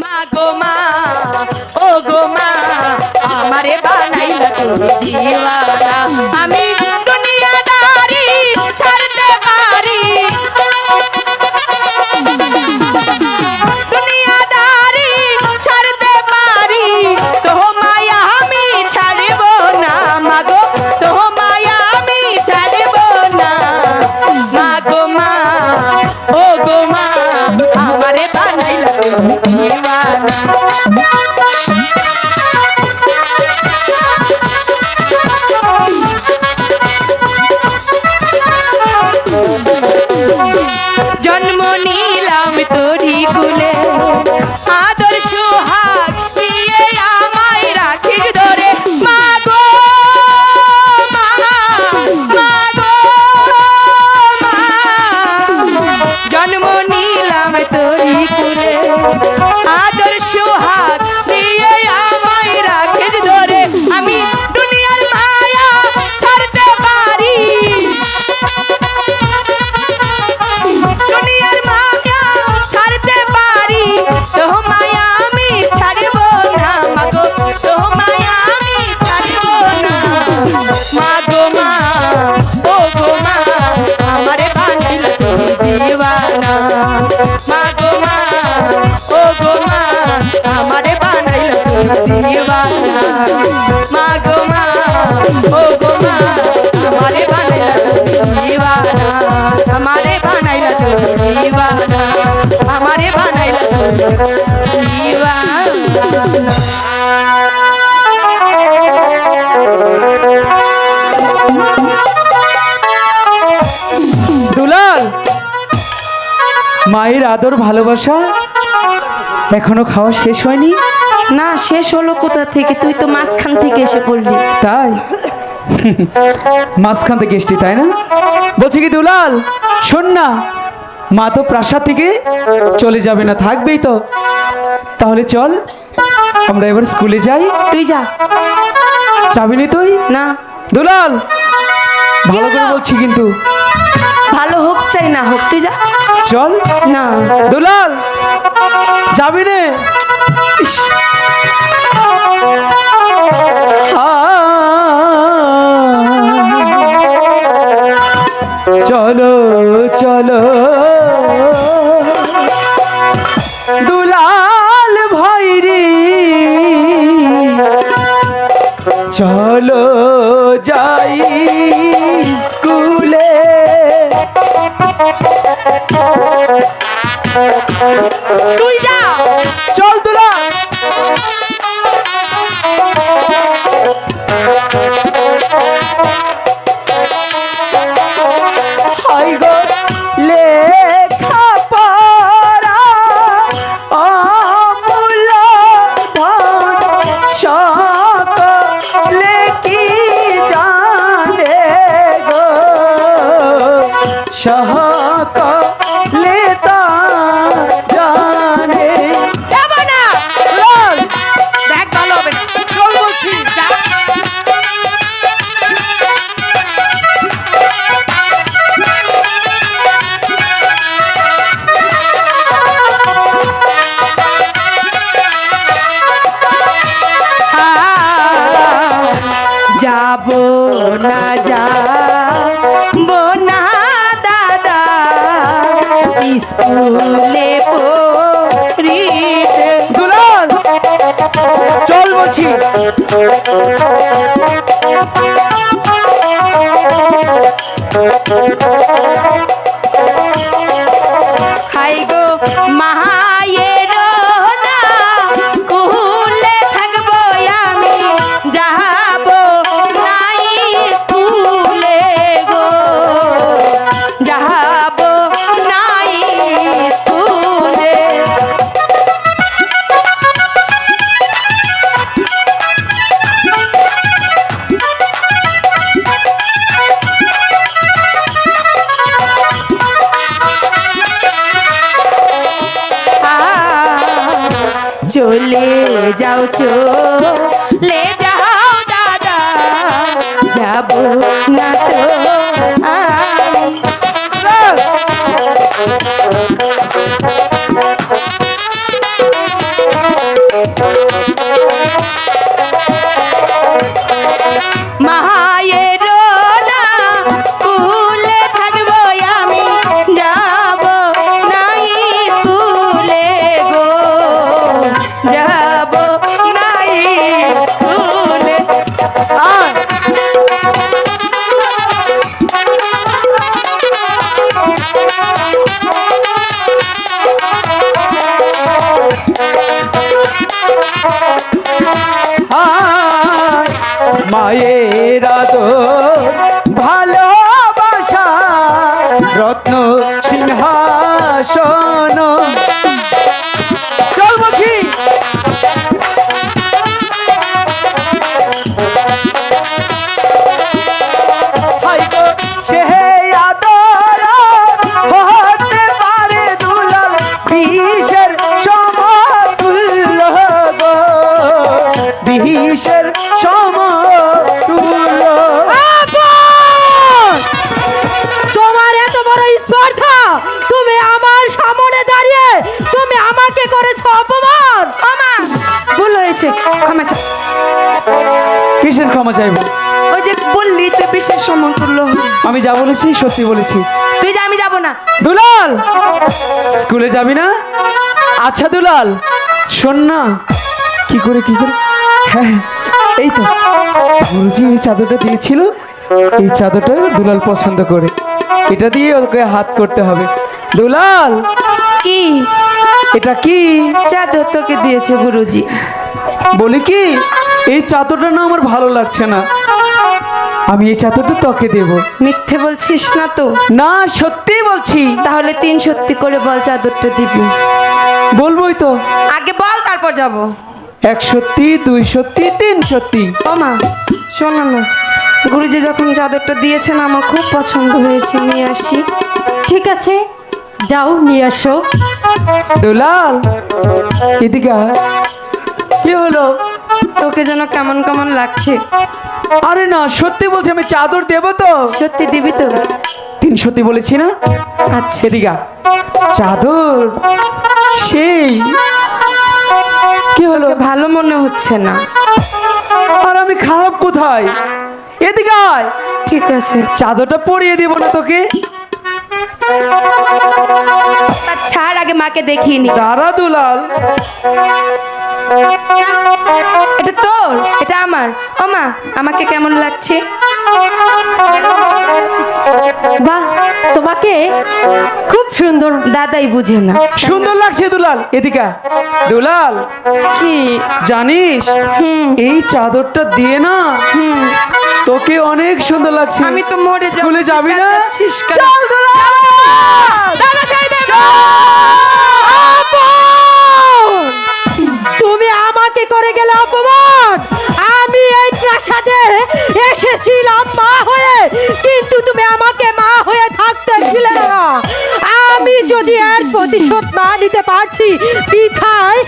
মা গো মা ও গো মা আমারে বানাইলা তুমি দিওয়ানা। আমি আমারে বানাইল তুমি দিওয়ানা মায়ের আদর ভালোবাসা এখনও খাওয়া শেষ হয়নি? না শেষ হলো কোথা থেকে? তুই তো মাঝখান থেকে এসে পড়লি। তাই? মাঝখান থেকে এসছি তাই না? বলছি কি দুলাল শোন না মা তো প্রাসাদ থেকে চলে যাবে না থাকবেই তো। তাহলে চল আমরা এবার স্কুলে যাই। তুই যা। যাবি নি তুই? না। দুলাল ভালো করে বলছি কিন্তু। ভালো হোক চাই না হোক। তুই যা। চল। না। দুলাল যাবি নে। চলো চলো। দুলাল ভাইরি। চলো। সকলে তা জানে। যাব না। লাল দেখ ভালো হবে। না। চল বলছি যা। যাব না যাব না স্কুলে পড়িতে। দুলাল চল বলছি। হাই গো মায়ের যাও লে যাও দাদা যাব। মায়ের তো ভালোবাসা রত্ন সিংহাসন। ক্ষমা চাইব। ওই যে বললি তুই বিশেষ সমতুল্য আমি যা বলেছি সত্যি বলেছি। তুই যে আমি যাব না। দুলাল! স্কুলে যাবি না? আচ্ছা দুলাল শোন না। কি করে কি করে? হ্যাঁ এই তো। গুরুজি এই চাদরটা দিয়েছিল এই চাদরটা দুলাল পছন্দ করে। এটা দিয়ে ওকে হাত করতে হবে। দুলাল! কি? এটা কি? চাদর তোকে দিয়েছে গুরুজি। বলি কি? এই চাদরটা না আমার ভালো লাগছে না। আমি এই চাদরটা তোকে দেব। মিথ্যে বলছিস না তো? না সত্যি বলছি। তাহলে তিন সত্যি করে বল চাদরটা দিবি। বলবোই তো। আগে বল তারপর যাব। এক সত্যি দুই সত্যি তিন সত্যি। ও মা শোনো না। গুরুজি যখন চাদরটা দিয়েছেন আমার খুব পছন্দ হয়েছে নিয়ে আসি। ঠিক আছে যাও নিয়ে আসো। দুলাল এদিকে। কি হলো? তোকে যেন কেমন কেমন লাগছে। আরে না সত্যি বলছি আমি চাদর দেবো তো। সত্যি দিবি তো? তিন সত্যি বলেছি না? আচ্ছা। এদিকে আয়। চাদর? সেই। কি হলো? ভালো মনে হচ্ছে না। আর আমি খারাপ কোথায়? এদিকে আয়। ঠিক আছে। চাদরটা পরিয়ে দিব না তোকে। ছাড় আগে মাকে দেখিনি দাঁড়া দুলাল। এটা তোর এটা আমার। ও মা আমাকে কেমন লাগছে? বাহ তোমাকে খুব সুন্দর। দাদাই বুঝে না। সুন্দর লাগছে দুলাল এদিকে দুলাল কি? জানিস এই চাদরটা দিয়ে না তোকে অনেক সুন্দর লাগছে। আমি তো মরে যাব স্কুলে যাবি না? চল দুলাল! করে গেলে অপমান। আমি এই প্রাসাদে এসেছিলাম মা হয়ে, কিন্তু তুমি আমাকে মা হয়ে থাকতে দিলে না। আমি যদি এর প্রতিশোধ না নিতে পারছি, পিঠায়